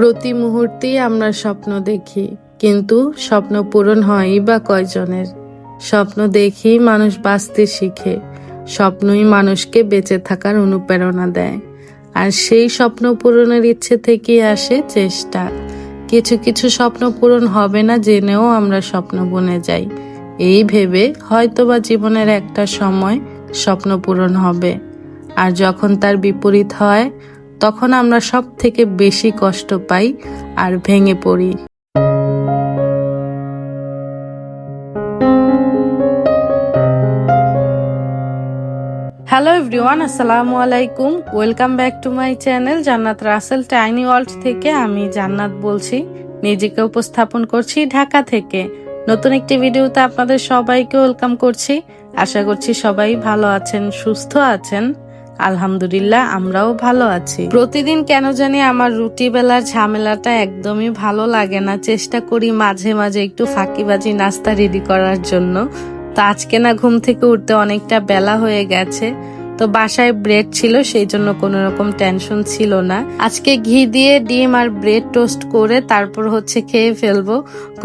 প্রতি মুহূর্তেই আমরা স্বপ্ন দেখি, কিন্তু স্বপ্ন পূরণ হয়ই বা কয়জনের? স্বপ্ন দেখেই মানুষ বাঁচতে শিখে, স্বপ্নই মানুষকে বেঁচে থাকার অনুপ্রেরণা দেয়। আর সেই স্বপ্ন পূরণের ইচ্ছে থেকেই আসে চেষ্টা। কিছু কিছু স্বপ্ন পূরণ হবে না জেনেও আমরা স্বপ্ন বুনে যাই। এই ভেবে হয়তোবা জীবনের একটা সময় স্বপ্ন পূরণ হবে। আর যখন তার বিপরীত হয় তখন আমরা সব থেকে বেশি কষ্ট পাই আর ভেঙে পড়ি। হ্যালো এভরিওয়ান, আসসালামু আলাইকুম। Welcome back to my channel Jannat Rasel tiny world থেকে আমি জান্নাত বলছি। নিজেকে উপস্থাপন করছি ঢাকা থেকে। নতুন একটি ভিডিওতে আপনাদের সবাইকে ওয়েলকাম করছি। আশা করছি সবাই ভালো আছেন, সুস্থ আছেন। আলহামদুলিল্লাহ, আমরাও ভালো আছি। প্রতিদিন কেন জানি আমার রুটি বেলার ঝামেলাটা একদমই ভালো লাগে না। চেষ্টা করি মাঝে মাঝে একটু ফাঁকিবাজি নাস্তা রেডি করার জন্য। তো আজকে না ঘুম থেকে উঠতে অনেকটা বেলা হয়ে গেছে। তো বাসায় ব্রেড ছিল, সেই জন্য কোনো রকম টেনশন ছিল না। আজকে ঘি দিয়ে ডিম আর ব্রেড টোস্ট করে তারপর হচ্ছে খেয়ে ফেলব।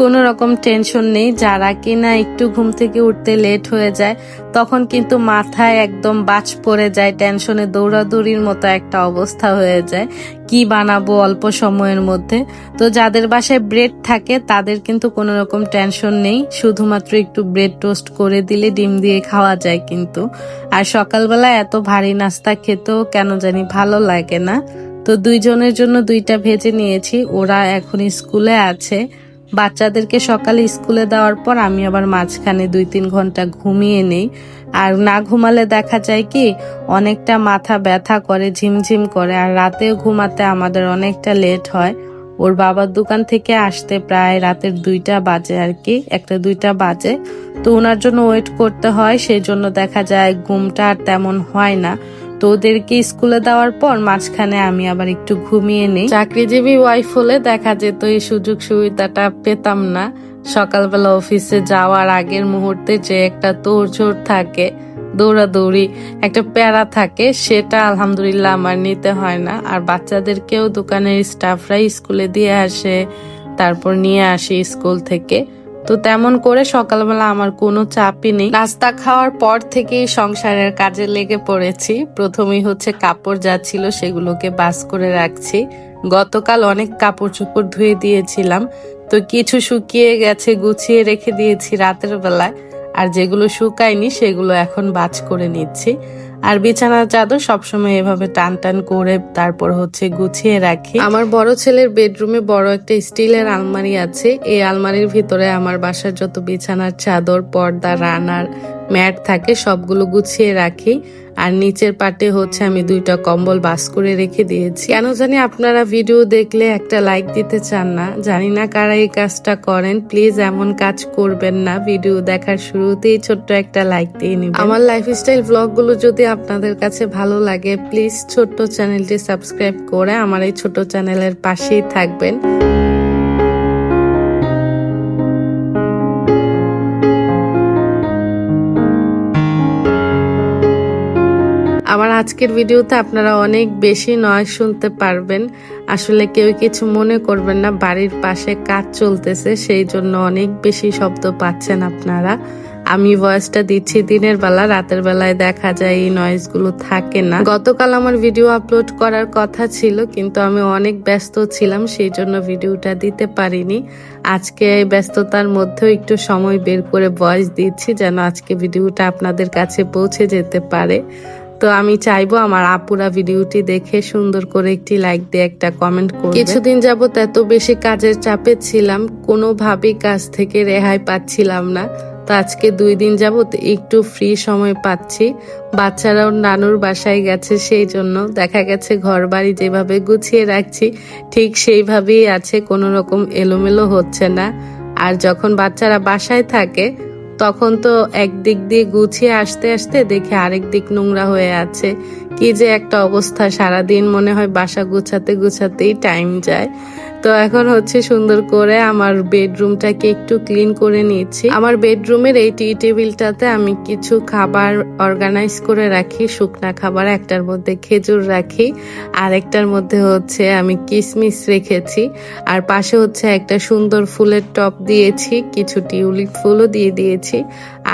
কোনো রকম টেনশন নেই, যারা কিনা একটু ঘুম থেকে উঠতে লেট হয়ে যায়, তখন কিন্তু মাথায় একদম বাজ পড়ে যায় টেনশনে দৌড়াদৌড়ির মতো একটা অবস্থা হয়ে যায়। কি বানাবো অল্প সময়ের মধ্যে? তো যাদের বাসায় ব্রেড থাকে, তাদের কিন্তু কোনো রকম টেনশন নেই, শুধুমাত্র একটু ব্রেড টোস্ট করে দিলে ডিম দিয়ে খাওয়া যায় কিন্তু। আর সকালবেলা এত ভারী নাস্তা খেতেও কেন জানি ভালো লাগে না। তো দুইজনের জন্য দুইটা ভেজে নিয়েছি। ওরা এখন স্কুলে আছে। বাচ্চাদেরকে সকালে স্কুলে দেওয়ার পর আমি আবার মাঝখানে দুই তিন ঘণ্টা ঘুমিয়ে নেই। আর না ঘুমালে দেখা যায় কি, অনেকটা মাথা ব্যথা করে, ঝিমঝিম করে। আর রাতেও ঘুমাতে আমাদের অনেকটা লেট হয়। ওর বাবার দোকান থেকে আসতে প্রায় রাতের দুইটা বাজে আর কি, একটা দুইটা বাজে। তো ওনার জন্য ওয়েট করতে হয়, সেই জন্য দেখা যায় ঘুমটা আর তেমন হয় না। তো ওদেরকে স্কুলে দেওয়ার পর মাঝখানে আমি আবার একটু ঘুমিয়ে নেই। চাকরিজীবী ওয়াইফ হলে দেখা যেত এই সুযোগ সুবিধাটা পেতাম না। সকালবেলা অফিসে যাওয়ার আগের মুহূর্তে যে একটা তোড়জোড় থাকে দৌড়াদৌড়ি, একটা প্যারা থাকে, সেটা আলহামদুলিল্লাহ আমার নিতে হয় না। আর বাচ্চাদেরকেও দোকানের স্টাফরাই স্কুলে দিয়ে আসে, তারপর নিয়ে আসি স্কুল থেকে। তো তেমন করে সকালবেলা আমার কোনো চাপই নেই। নাস্তা খাওয়ার পর থেকেই সংসারের কাজে লেগে পড়েছি। প্রথমেই হচ্ছে কাপড় যা ছিল সেগুলোকে বাস করে রাখছি। গতকাল অনেক কাপড় চোপড় ধুয়ে দিয়েছিলাম। তো কিছু শুকিয়ে গেছে গুছিয়ে রেখে দিয়েছি রাতের বেলায়। আর যেগুলো শুকায়নি সেগুলো এখন বাজ করে নিচ্ছি। আর বিছানার চাদর সবসময় এভাবে টান টান করে তারপর হচ্ছে গুছিয়ে রাখি। আমার বড় ছেলের বেডরুমে বড় একটা স্টিলের আলমারি আছে। এই আলমারির ভিতরে আমার বাসার যত বিছানার চাদর, পর্দা, রানার ম্যাট থাকে, সবগুলো গুছিয়ে রাখি। আর নিচের পাটে হচ্ছে আমি দুইটা কম্বল বাস করে রেখে দিয়েছি। কেন জানি আপনারা ভিডিও দেখলে একটা লাইক দিতে চান না। জানি না কারা এই কাজটা করেন। প্লিজ এমন কাজ করবেন না। ভিডিও দেখার শুরুতেই ছোট্ট একটা লাইক দিয়ে নিবেন। আমার লাইফস্টাইল ব্লগগুলো যদি আপনাদের কাছে ভালো লাগে প্লিজ ছোট্ট চ্যানেলটি সাবস্ক্রাইব করে আমার এই ছোট চ্যানেলের পাশেই থাকবেন। আমার আজকের ভিডিওতে আপনারা অনেক বেশি নয় শুনতে পারবেন। আসলে কেউ কিছু মনে করবেন না, বাড়ির পাশে কাজ চলতেছে, সেই জন্য অনেক বেশি শব্দ পাচ্ছেন আপনারা। আমি ভয়েসটা দিচ্ছি দিনের বেলা, রাতের বেলায় দেখা যায় এই নয়েজগুলো থাকে না। গতকাল আমার ভিডিও আপলোড করার কথা ছিল, কিন্তু আমি অনেক ব্যস্ত ছিলাম, সেই জন্য ভিডিওটা দিতে পারিনি। আজকে এই ব্যস্ততার মধ্যেও একটু সময় বের করে ভয়েস দিচ্ছি, যেন আজকে ভিডিওটা আপনাদের কাছে পৌঁছে যেতে পারে। তো আমি চাইব আমার আপুরা ভিডিওটি দেখে সুন্দর করে একটি লাইক দিয়ে একটা কমেন্ট করবে। কিছুদিন যাবত এত বেশি কাজের চাপে ছিলাম, কোনোভাবেই কাজ থেকে রেহাই পাচ্ছিলাম না। তো আজকে দুই দিন যাবত একটু ফ্রি সময় পাচ্ছি। বাচ্চারাও নানুর বাসায় গেছে সেই জন্য। দেখা গেছে ঘর বাড়ি যেভাবে গুছিয়ে রাখছি, ঠিক সেইভাবেই আছে, কোনো রকম এলোমেলো হচ্ছে না। আর যখন বাচ্চারা বাসায় থাকে তখন তো একদিক দিয়ে গুছিয়ে আসতে আসতে দেখে আরেক দিক নোংরা হয়ে আছে। কি যে একটা অবস্থা, সারাদিন মনে হয় বাসা গুছাতে গুছাতেই টাইম যায়। তো এখন হচ্ছে সুন্দর করে আমার বেডরুমটাকে একটু ক্লিন করে নিয়েছি। আমার বেডরুমের এই টি টেবিলটাতে আমি কিছু খাবার অর্গানাইজ করে রাখি, শুকনা খাবার, একটার মধ্যে খেজুর রাখি আর একটার মধ্যে হচ্ছে আমি কিশমিশ রেখেছি। আর পাশে হচ্ছে একটা সুন্দর ফুলের টপ দিয়েছি, কিছু টিউলিপ ফুলও দিয়ে দিয়েছি,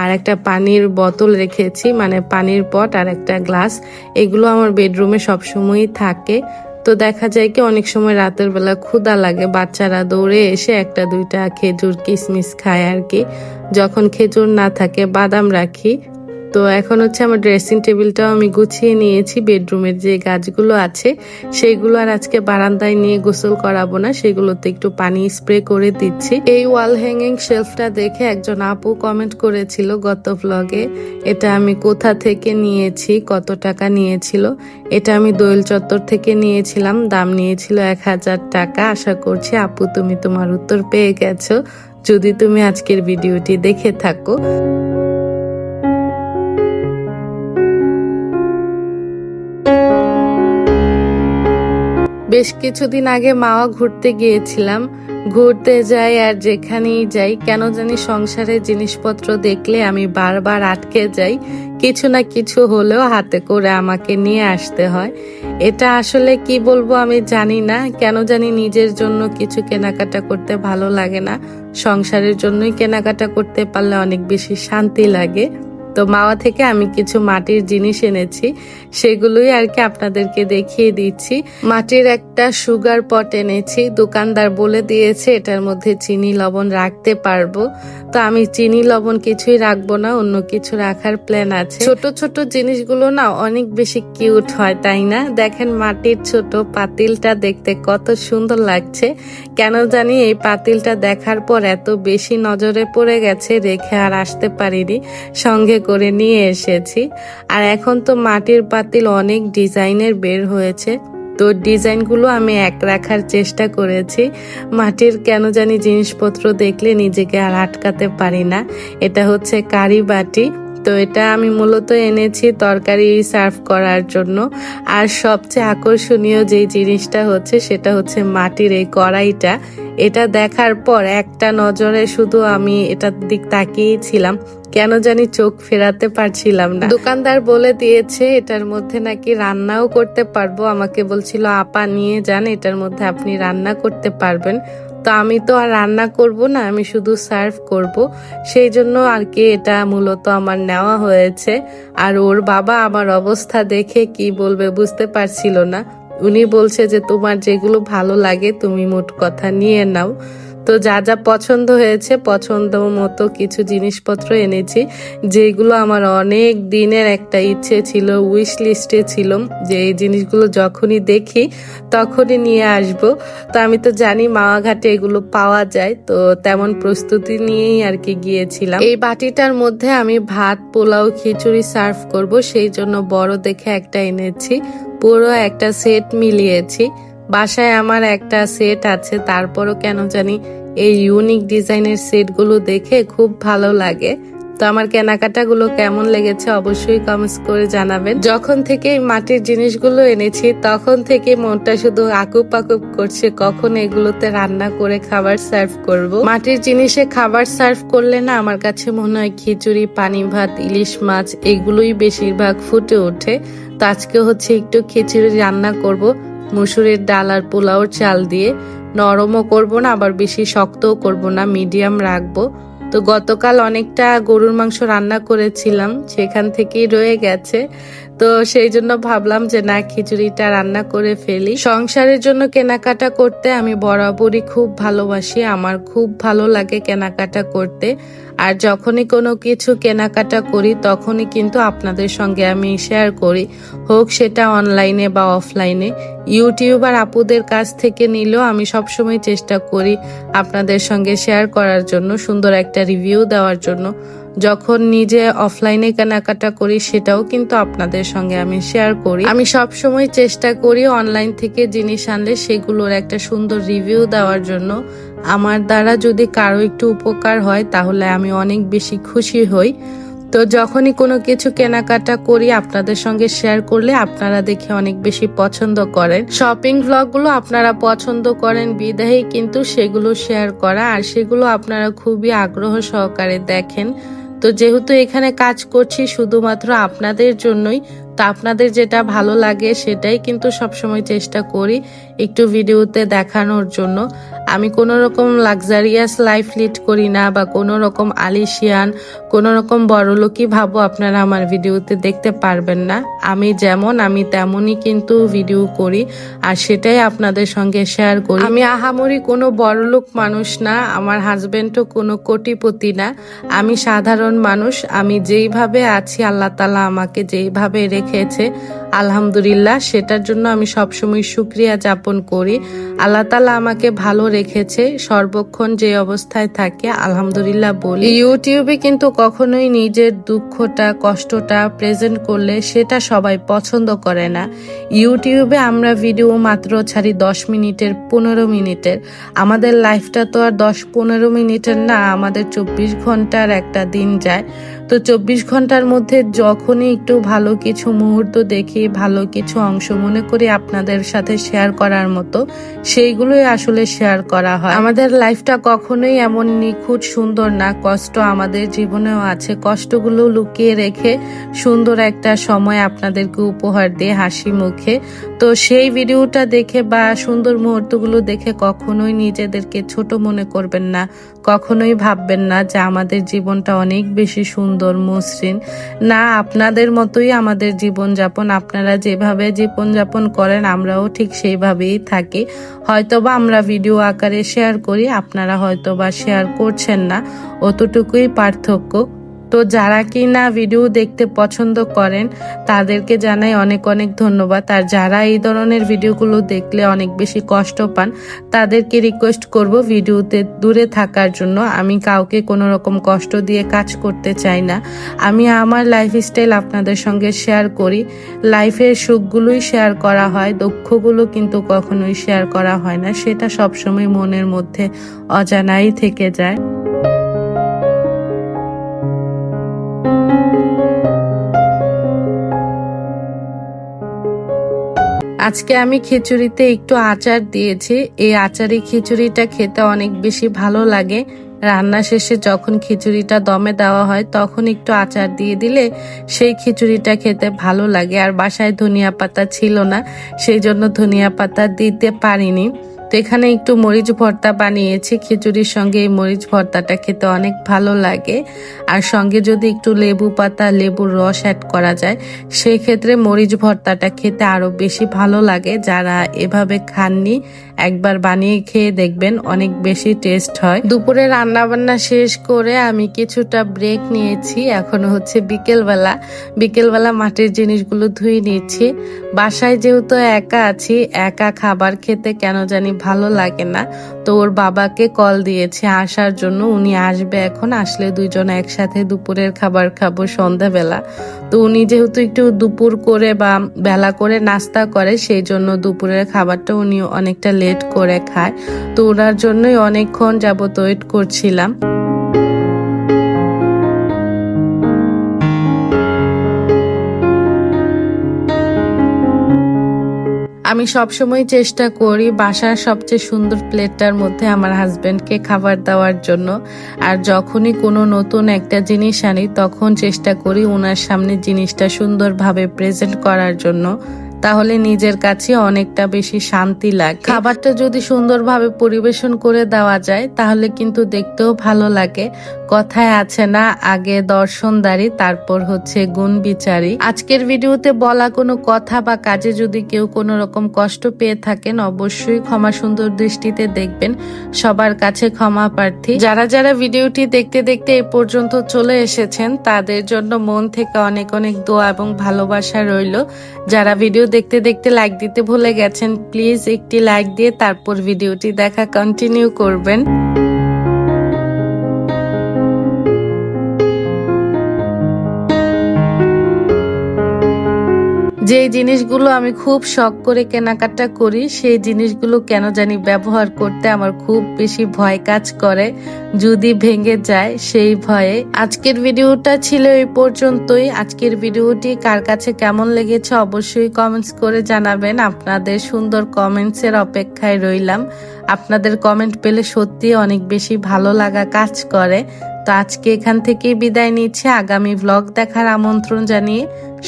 আর একটা পানির বোতল রেখেছি মানে পানির পট আর একটা গ্লাস। এগুলো আমার বেডরুমে সবসময়ই থাকে। তো দেখা যায় কি অনেক সময় রাতের বেলা ক্ষুদা লাগে। বাচ্চারা দৌড়ে এসে একটা, দুইটা খেজুর কিশমিশ খায় আর কি। যখন খেজুর না থাকে, বাদাম রাখি। তো এখন হচ্ছে আমার ড্রেসিং টেবিলটাও আমি গুছিয়ে নিয়েছি বেডরুমের যে গাছগুলো আছে সেগুলো আর আজকে বারান্দায় নিয়ে গোসল করাবো না, সেগুলোতে একটু পানি স্প্রে করে দিচ্ছি। এই ওয়াল হ্যাঙ্গিং শেলফটা দেখে একজন আপু কমেন্ট করেছিল গত ভ্লগে এটা আমি কোথা থেকে নিয়েছি, কত টাকা নিয়েছিল? এটা আমি দোয়েল চত্বর থেকে নিয়েছিলাম, দাম নিয়েছিল এক হাজার টাকা। আশা করছি আপু তুমি তোমার উত্তর পেয়ে গেছো। যদি তুমি আজকের ভিডিওটি দেখে থাকো। বেশ কিছুদিন আগে মাওয়া ঘুরতে গিয়েছিলাম। ঘুরতে যাই আর যেখানেই যাই, কেন জানি সংসারের জিনিসপত্র দেখলে আমি বারবার আটকে যাই। কিছু না কিছু হলেও হাতে করে আমাকে নিয়ে আসতে হয়। এটা আসলে কি বলব আমি জানি না। কেন জানি নিজের জন্য কিছু কেনাকাটা করতে ভালো লাগে না। সংসারের জন্যই কেনাকাটা করতে পারলে অনেক বেশি শান্তি লাগে। তো মাওয়া থেকে আমি কিছু মাটির জিনিস এনেছি, সেগুলোই আর কি আপনাদেরকে দেখিয়ে দিচ্ছি। মাটির একটা সুগার পট এনেছি, দোকানদার বলে দিয়েছে এটার মধ্যে চিনি, লবণ রাখতে পারব। তো আমি চিনি, লবণ কিছুই রাখব না, অন্য কিছু রাখার প্ল্যান আছে। ছোট ছোট জিনিসগুলো না অনেক বেশি কিউট হয়, তাই না? দেখেন মাটির ছোট পাতিলটা দেখতে কত সুন্দর লাগছে। কেন জানি এই পাতিলটা দেখার পর এত বেশি নজরে পড়ে গেছে, রেখে আর আসতে পারিনি। সঙ্গে করে নিয়ে এসেছি। আর এখন তো মাটির পাতিল অনেক ডিজাইনের বের হয়েছে। তো ডিজাইনগুলো আমি এক রাখার চেষ্টা করেছি। মাটির কেন জানি জিনিসপত্র দেখলে নিজেকে আর আটকাতে পারি না। এটা হচ্ছে কারি বাটি। তো এটা আমি মূলত এনেছি তরকারি সার্ভ করার জন্য। আর সবচেয়ে আকর্ষণীয় যে জিনিসটা হচ্ছে সেটা হচ্ছে মাটির এই কড়াইটা। এটা দেখার পর একটা নজরে শুধু আমি এটার দিক তাকিয়েছিলাম কেন জানি চোখ ফেরাতে পারছিলাম না। দোকানদার বলে দিয়েছে, এটার মধ্যে নাকি রান্নাও করতে পারব। আমাকে বলছিল, আপা, নিয়ে যান, এটার মধ্যে আপনি রান্না করতে পারবেন। তো আমি তো আর রান্না করব না, আমি শুধু সার্ভ করব। সেই জন্য আর কি এটা মূলত আমার নেওয়া হয়েছে। আর ওর বাবা আমার অবস্থা দেখে কি বলবে বুঝতে পারছিল না। উনি বলছে যে, তোমার যেগুলো ভালো লাগে, তুমি মোট কথা নিয়ে নাও। তো যা যা পছন্দ হয়েছে, পছন্দ মতো কিছু জিনিসপত্র এনেছি, যেগুলো আমার অনেক দিনের একটা ইচ্ছে ছিল উইশ লিস্টে ছিল, যে এই জিনিসগুলো যখনই দেখি তখনই নিয়ে আসব। তো আমি তো জানি মাওয়াঘাটে এগুলো পাওয়া যায়, তো তেমন প্রস্তুতি নিয়েই আর কি গিয়েছিলাম। এই বাটিটার মধ্যে আমি ভাত, পোলাও, খিচুড়ি সার্ভ করব, সেই জন্য বড় দেখে একটা এনেছি, পুরো একটা সেট মিলিয়েছি। বাসায় আমার একটা সেট আছে, তারপরও কেন জানি এই ইউনিক ডিজাইনের সেটগুলো দেখে খুব ভালো লাগে। তো আমার কেনাকাটাগুলো কেমন লেগেছে অবশ্যই কমেন্টস করে জানাবেন। যখন থেকে মাটির জিনিসগুলো এনেছি, তখন থেকে মনটা শুধু আকুপ আকুপ করছে কখন এগুলোতে রান্না করে খাবার সার্ভ করব। মাটির জিনিসে খাবার সার্ভ করলে না আমার কাছে মনে হয় খিচুড়ি, পানি ভাত, ইলিশ মাছ এগুলোই বেশিরভাগ ফুটে ওঠে। তো আজকে হচ্ছে একটু খিচুড়ি রান্না করব। মুসুরের ডাল আর পোলাওর চাল দিয়ে নরমও করব না, আবার বেশি শক্তও করব না, মিডিয়াম রাখব। তো গতকাল অনেকটা গরুর মাংস রান্না করেছিলাম, সেখান থেকেই রয়ে গেছে। তো সেই জন্য ভাবলাম যে না, খিচুড়িটা রান্না করে ফেলি। সংসারের জন্য কেনাকাটা করতে আমি বরাবরই খুব ভালোবাসি, আমার খুব ভালো লাগে কেনাকাটা করতে। আর যখনই কোনো কিছু কেনাকাটা করি, তখনই কিন্তু আপনাদের সঙ্গে আমি শেয়ার করি। হোক সেটা অনলাইনে বা অফলাইনে ইউটিউবার আপুদের কাছ থেকে নিলেও আমি সবসময় চেষ্টা করি আপনাদের সঙ্গে শেয়ার করার জন্য, সুন্দর একটা রিভিউ দেওয়ার জন্য। যখন নিজে অফলাইনে কেনাকাটা করি, সেটাও কিন্তু আপনাদের সঙ্গে আমি শেয়ার করি। আমি সব সময় চেষ্টা করি অনলাইন থেকে জিনিস আনলে সেগুলোর একটা সুন্দর রিভিউ দেওয়ার জন্য। আমার দ্বারা যদি কারও একটু উপকার হয়, তাহলে আমি অনেক বেশি খুশি হই। তো যখনই কোনো কিছু কেনাকাটা করি, আপনাদের সঙ্গে শেয়ার করলে আপনারা দেখে অনেক বেশি পছন্দ করেন। শপিং ব্লগগুলো আপনারা পছন্দ করেন বিদায়ী, কিন্তু সেগুলো শেয়ার করা, আর সেগুলো আপনারা খুবই আগ্রহ সহকারে দেখেন। তো যেহেতু এখানে কাজ করছি শুধুমাত্র আপনাদের জন্যই তো আপনাদের যেটা ভালো লাগে সেটাই কিন্তু সবসময় চেষ্টা করি একটু ভিডিওতে দেখানোর জন্য। আমি কোনো রকম লাক্সারিয়াস লাইফ লিড করি না বা কোনো রকম আলিশিয়ান কোনো রকম বড়লোকই ভাবো আপনারা আমার ভিডিওতে দেখতে পারবেন না। আমি যেমন, আমি তেমনই কিন্তু ভিডিও করি আর সেটাই আপনাদের সঙ্গে শেয়ার করি। আমি আহামরি কোনো বড়লোক মানুষ না, আমার হাজবেন্ডও কোনো কোটিপতি না। আমি সাধারণ মানুষ, আমি যেইভাবে আছি আল্লাহ তালা আমাকে যেইভাবে রেখেছে আলহামদুলিল্লাহ, সেটার জন্য আমি সবসময় সুক্রিয়া যাপন করি। আল্লাহ তালা আমাকে ভালো রেখেছে, সর্বক্ষণ যে অবস্থায় থাকে, আলহামদুলিল্লাহ বলি। ইউটিউবে কিন্তু কখনোই নিজের দুঃখটা, কষ্টটা প্রেজেন্ট করলে সেটা সবাই পছন্দ করে না। ইউটিউবে আমরা ভিডিও মাত্র ছাড়ি দশ মিনিটের, পনেরো মিনিটের। আমাদের লাইফটা তো আর দশ পনেরো মিনিটের না, আমাদের চব্বিশ ঘণ্টার একটা দিন যায়। তো চব্বিশ ঘণ্টার মধ্যে যখনই একটু ভালো কিছু মুহূর্ত দেখি, ভালো কিছু অংশ মনে করি আপনাদের সাথে শেয়ার করার মতো, সেইগুলোই আসলে শেয়ার করা হয়। আমাদের লাইফটা কখনোই এমন নিখুঁত, সুন্দর না, কষ্ট আমাদের জীবনেও আছে। কষ্টগুলো লুকিয়ে রেখে সুন্দর একটা সময় আপনাদেরকে উপহার দিয়ে হাসি মুখে। তো সেই ভিডিওটা দেখে বা সুন্দর মুহূর্তগুলো দেখে কখনোই নিজেদেরকে ছোট মনে করবেন না, কখনোই ভাববেন না যে আমাদের জীবনটা অনেক বেশি সুন্দর। মসৃণ। না, আপনাদের মতোই আমাদের জীবনযাপন। আপনারা যেভাবে জীবনযাপন করেন, আমরাও ঠিক সেইভাবেই থাকি। হয়তোবা আমরা ভিডিও আকারে শেয়ার করি, আপনারা হয়তোবা শেয়ার করছেন না। অতটুকুই পার্থক্য। তো যারা কি না ভিডিও দেখতে পছন্দ করেন, তাদেরকে জানাই অনেক অনেক ধন্যবাদ। আর যারা এই ধরনের ভিডিওগুলো দেখলে অনেক বেশি কষ্ট পান, তাদেরকে রিকোয়েস্ট করব ভিডিওতে দূরে থাকার জন্য। আমি কাউকে কোনো রকম কষ্ট দিয়ে কাজ করতে চাই না। আমি আমার লাইফস্টাইল আপনাদের সঙ্গে শেয়ার করি। লাইফের সুখগুলোই শেয়ার করা হয়, দুঃখগুলো কিন্তু কখনোই শেয়ার করা হয় না। সেটা সবসময় মনের মধ্যে অজানাই থেকে যায়। আজকে আমি খিচুড়িতে একটু আচার দিয়েছি। এই আচারে খিচুড়িটা খেতে অনেক বেশি ভালো লাগে। রান্না শেষে যখন খিচুড়িটা দমে দেওয়া হয়, তখন একটু আচার দিয়ে দিলে সেই খিচুড়িটা খেতে ভালো লাগে। আর বাসায় ধনিয়া পাতা ছিল না, সেই জন্য ধনিয়া পাতা দিতে পারিনি। তো এখানে একটু মরিচ ভর্তা বানিয়েছি। খিচুড়ির সঙ্গে এই মরিচ ভর্তাটা খেতে অনেক ভালো লাগে। আর সঙ্গে যদি একটু লেবু পাতা, লেবুর রস অ্যাড করা যায় সেই ক্ষেত্রে মরিচ ভর্তাটা খেতে আরও বেশি ভালো লাগে। যারা এভাবে খাননি, একবার বানিয়ে খেয়ে দেখবেন, অনেক বেশি টেস্ট হয়। দুপুরে রান্না বান্না শেষ করে আমি কিছুটা ব্রেক নিয়েছি। এখন হচ্ছে বিকেলবেলা। বিকেলবেলা মাটির জিনিসগুলো ধুয়ে নিয়েছি বাসায় যেহেতু একা আছি, একা খাবার খেতে কেন জানি ভালো লাগে না। তো ওর বাবাকে কল দিয়েছে। আসার জন্য উনি আসবে এখন। আসলে দুইজন একসাথে দুপুরের খাবার খাব সন্ধ্যাবেলা। তো উনি যেহেতু একটু দুপুর করে বা বেলা করে নাস্তা করে, সেই জন্য দুপুরের খাবারটা উনি অনেকটা লেট করে খায়। তো ওনার জন্যই অনেকক্ষণ যাবত ওয়েট করছিলাম। আমি সবসময় চেষ্টা করি বাসার সবচেয়ে সুন্দর প্লেটটার মধ্যে আমার হাজবেন্ডকে খাবার দেওয়ার জন্য। আর যখনই কোনো নতুন একটা জিনিস আনি, তখন চেষ্টা করি ওনার সামনে জিনিসটা সুন্দরভাবে প্রেজেন্ট করার জন্য। তাহলে নিজের কাছে অনেকটা বেশি শান্তি লাগে। খাবারটা যদি সুন্দরভাবে পরিবেশন করে দেওয়া যায়, তাহলে কিন্তু দেখতেও ভালো লাগে। কথায় আছে না, আগে দর্শনদারি তারপর হচ্ছে গুণ বিচারি। আজকের ভিডিওতে বলা কোনো কথা বা কাজে যদি কেউ কোনো রকম কষ্ট পেয়ে থাকেন, অবশ্যই ক্ষমা সুন্দর দৃষ্টিতে দেখবেন। সবার কাছে ক্ষমা প্রার্থী। যারা যারা ভিডিওটি দেখতে দেখতে এ পর্যন্ত চলে এসেছেন, তাদের জন্য মন থেকে অনেক অনেক দোয়া এবং ভালোবাসা রইল। যারা ভিডিও দেখতে দেখতে লাইক দিতে ভুলে গেছেন, প্লিজ একটি লাইক দিয়ে তারপর ভিডিওটি দেখা কন্টিনিউ করবেন। যে জিনিসগুলো আমি খুব শখ করে কেনাকাটা করি, সেই জিনিসগুলো কেন জানি ব্যবহার করতে আমার খুব বেশি ভয় কাজ করে। যদি ভেঙে যায়, সেই ভয়ে। আজকের ভিডিওটা ছিল এই পর্যন্তই। আজকের ভিডিওটি কার কাছে কেমন লেগেছে অবশ্যই কমেন্টস করে জানাবেন। আপনাদের সুন্দর কমেন্টসের অপেক্ষায় রইলাম। আপনাদের কমেন্ট পেলে সত্যি অনেক বেশি ভালো লাগা কাজ করে। তো আজকে এখান থেকে বিদায় নিচ্ছে। আগামী ব্লগ দেখার আমন্ত্রণ জানিয়ে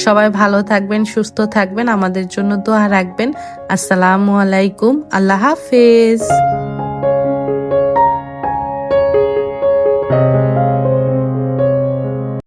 সবাই ভালো থাকবেন, সুস্থ থাকবেন, আমাদের জন্য দোয়া রাখবেন। আসসালামু আলাইকুম, আল্লাহ হাফেজ।